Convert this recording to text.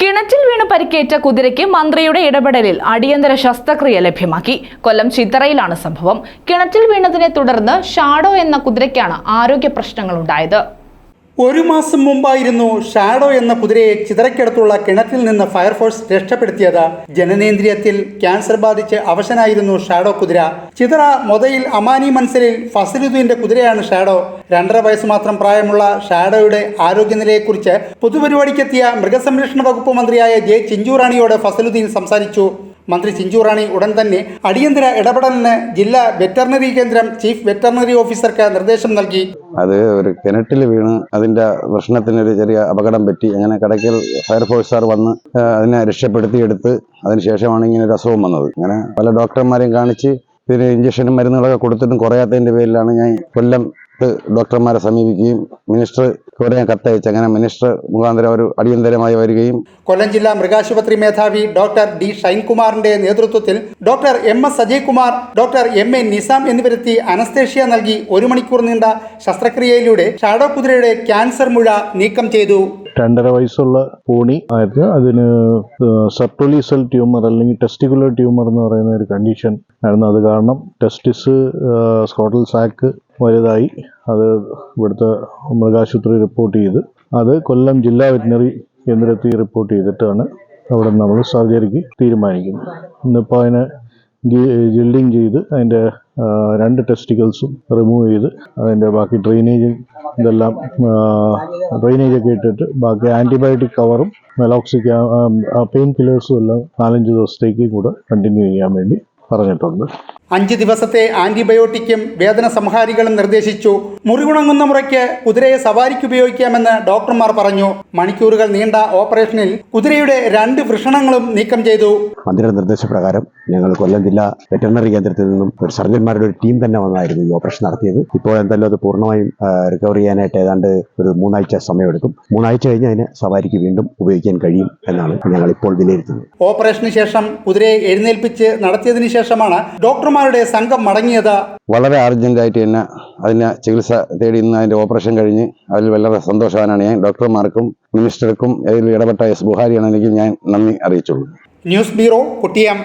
കിണറ്റിൽ വീണ് പരിക്കേറ്റ കുതിരയ്ക്ക് മന്ത്രിയുടെ ഇടപെടലിൽ അടിയന്തര ശസ്ത്രക്രിയ ലഭ്യമാക്കി. കൊല്ലം ചിത്തറയിലാണ് സംഭവം. കിണറ്റിൽ വീണതിനെ തുടർന്ന് ഷാഡോ എന്ന കുതിരയ്ക്കാണ് ആരോഗ്യ പ്രശ്നങ്ങളുണ്ടായത്. ഒരു മാസം മുമ്പായിരുന്നു ഷാഡോ എന്ന കുതിരയെ ചിതറയ്ക്കടുത്തുള്ള കിണറ്റിൽ നിന്ന് ഫയർഫോഴ്സ് രക്ഷപ്പെടുത്തിയത്. ജനനേന്ദ്രിയത്തിൽ ക്യാൻസർ ബാധിച്ച് അവശനായിരുന്നു ഷാഡോ കുതിര. ചിതറ മൊതയിൽ അമാനി മൻസലിൽ ഫസലുദ്ദീന്റെ കുതിരയാണ് ഷാഡോ. രണ്ടര വയസ്സ് മാത്രം പ്രായമുള്ള ഷാഡോയുടെ ആരോഗ്യനിലയെക്കുറിച്ച് പൊതുപരിപാടിക്കെത്തിയ മൃഗസംരക്ഷണ വകുപ്പ് മന്ത്രിയായ ജെ ചിഞ്ചുറാണിയോട് ഫസലുദ്ദീൻ സംസാരിച്ചു. മന്ത്രി ചിഞ്ചുറാണി ഉടൻ തന്നെ അടിയന്തര ഇടപെടലിന് ജില്ലാ വെറ്ററിനറി കേന്ദ്രം ചീഫ് വെറ്ററിനറി ഓഫീസർക്ക് നിർദ്ദേശം നൽകി. അത് ഒരു കിണറ്റിൽ വീണ് അതിന്റെ പ്രശ്നത്തിനൊരു ചെറിയ അപകടം പറ്റി. അങ്ങനെ കടയ്ക്കൽ ഫയർഫോഴ്സുകാർ വന്ന് അതിനെ രക്ഷപ്പെടുത്തിയെടുത്ത് അതിനുശേഷമാണ് ഇങ്ങനെ ഒരു അസുഖം വന്നത്. അങ്ങനെ പല ഡോക്ടർമാരെയും കാണിച്ച് ഇതിന് ഇഞ്ചക്ഷനും മരുന്നുകളൊക്കെ കൊടുത്തിട്ടും കുറയാത്തതിന്റെ പേരിലാണ് ഞാൻ കൊല്ലം ഡോക്ടർമാരെ സമീപിക്കുകയും മിനിസ്റ്റർ കുറെ കത്തയച്ച് അങ്ങനെ മിനിസ്റ്റർ മുഖാന്തരം ഒരു അടിയന്തരമായി വരികയും കൊല്ലം ജില്ലാ മൃഗാശുപത്രി മേധാവി ഡോക്ടർ ഡി ഷൈൻകുമാറിന്റെ നേതൃത്വത്തിൽ doctor M S Ajay Kumar doctor M A Nizam എന്നിവരെത്തി anaesthesia നൽകി ഒരു മണിക്കൂർ നീണ്ട ശസ്ത്രക്രിയയിലൂടെ ഷാഡോ കുതിരയുടെ ക്യാൻസർ മുഴ നീക്കം ചെയ്തു. രണ്ടര വയസ്സുള്ള പൂണി ആയിരുന്നു അതിന് സബ്ട്ടൊലീസൽ ട്യൂമർ അല്ലെങ്കിൽ ടെസ്റ്റിക്കുലർ ട്യൂമർ എന്ന് പറയുന്ന ഒരു കണ്ടീഷൻ ആയിരുന്നു. അത് കാരണം ടെസ്റ്റിസ് സ്കോട്ടൽ സാക്ക് വലുതായി. അത് ഇവിടുത്തെ മൃഗാശുപത്രി റിപ്പോർട്ട് ചെയ്ത് അത് കൊല്ലം ജില്ലാ വെറ്റിനറി കേന്ദ്രത്തിൽ റിപ്പോർട്ട് ചെയ്തിട്ടാണ് അവിടെ നമ്മൾ സർജറിക്ക് തീരുമാനിക്കുന്നത്. ഇന്നിപ്പോൾ അതിനെ ജിൽഡിങ് ചെയ്ത് അതിന്റെ രണ്ട് ടെസ്റ്റിക്കൽസും റിമൂവ് ചെയ്ത് അതിന്റെ ബാക്കി ഡ്രെയിനേജ് ഇതെല്ലാം ഡ്രെയിനേജ് ഒക്കെ ഇട്ടിട്ട് ബാക്കി ആന്റിബയോട്ടിക് കവറും മെലോക്സിക് പെയിൻ കില്ലേഴ്സും എല്ലാം നാലഞ്ച് ദിവസത്തേക്ക് കൂടെ കണ്ടിന്യൂ ചെയ്യാൻ വേണ്ടി പറഞ്ഞിട്ടുണ്ട്. അഞ്ച് ദിവസത്തെ ആന്റിബയോട്ടിക്കും വേദന സംഹാരികളും നിർദ്ദേശിച്ചു. മുറിവുണങ്ങുന്ന മുറയ്ക്ക് കുതിരയെ സവാരിക്ക് ഉപയോഗിക്കാമെന്ന് ഡോക്ടർമാർ പറഞ്ഞു. മണിക്കൂറുകൾ നീണ്ട ഓപ്പറേഷനിൽ കുതിരയുടെ രണ്ട് വൃഷണങ്ങളും നീക്കം ചെയ്തു. മന്ത്രിയുടെ നിർദ്ദേശപ്രകാരം ഞങ്ങൾ കൊല്ലം ജില്ലാ വെറ്ററിനറി കേന്ദ്രത്തിൽ നിന്നും ഒരു സർജന്മാരുടെ ഒരു ടീം തന്നെ വന്നായിരുന്നു ഈ ഓപ്പറേഷൻ നടത്തിയത്. ഇപ്പോൾ എന്തായാലും അത് പൂർണമായും റിക്കവർ ചെയ്യാനായിട്ട് ഏതാണ്ട് ഒരു മൂന്നാഴ്ച സമയമെടുക്കും. മൂന്നാഴ്ച കഴിഞ്ഞ് അതിനെ സവാരിക്ക് വീണ്ടും ഉപയോഗിക്കാൻ കഴിയും എന്നാണ് ഞങ്ങൾ ഇപ്പോൾ വിലയിരുത്തുന്നത്. ഓപ്പറേഷന് ശേഷം കുതിരയെ എഴുന്നേൽപ്പിച്ച് നടത്തിയതിനു ശേഷമാണ് ഡോക്ടർമാരുടെ സംഘം മടങ്ങിയത്? വളരെ അർജന്റായിട്ട് തന്നെ അതിന് ചികിത്സ തേടി ഇന്ന് അതിന്റെ ഓപ്പറേഷൻ കഴിഞ്ഞ് അതിൽ വളരെ സന്തോഷവാനാണ്. ഞാൻ ഡോക്ടർമാർക്കും മിനിസ്റ്റർക്കും ഇടപെട്ട എസ് ബുഹാരിയാണ് എനിക്ക് ഞാൻ നന്ദി അറിയിച്ചുള്ളൂ. News bureau കുട്ടിയം.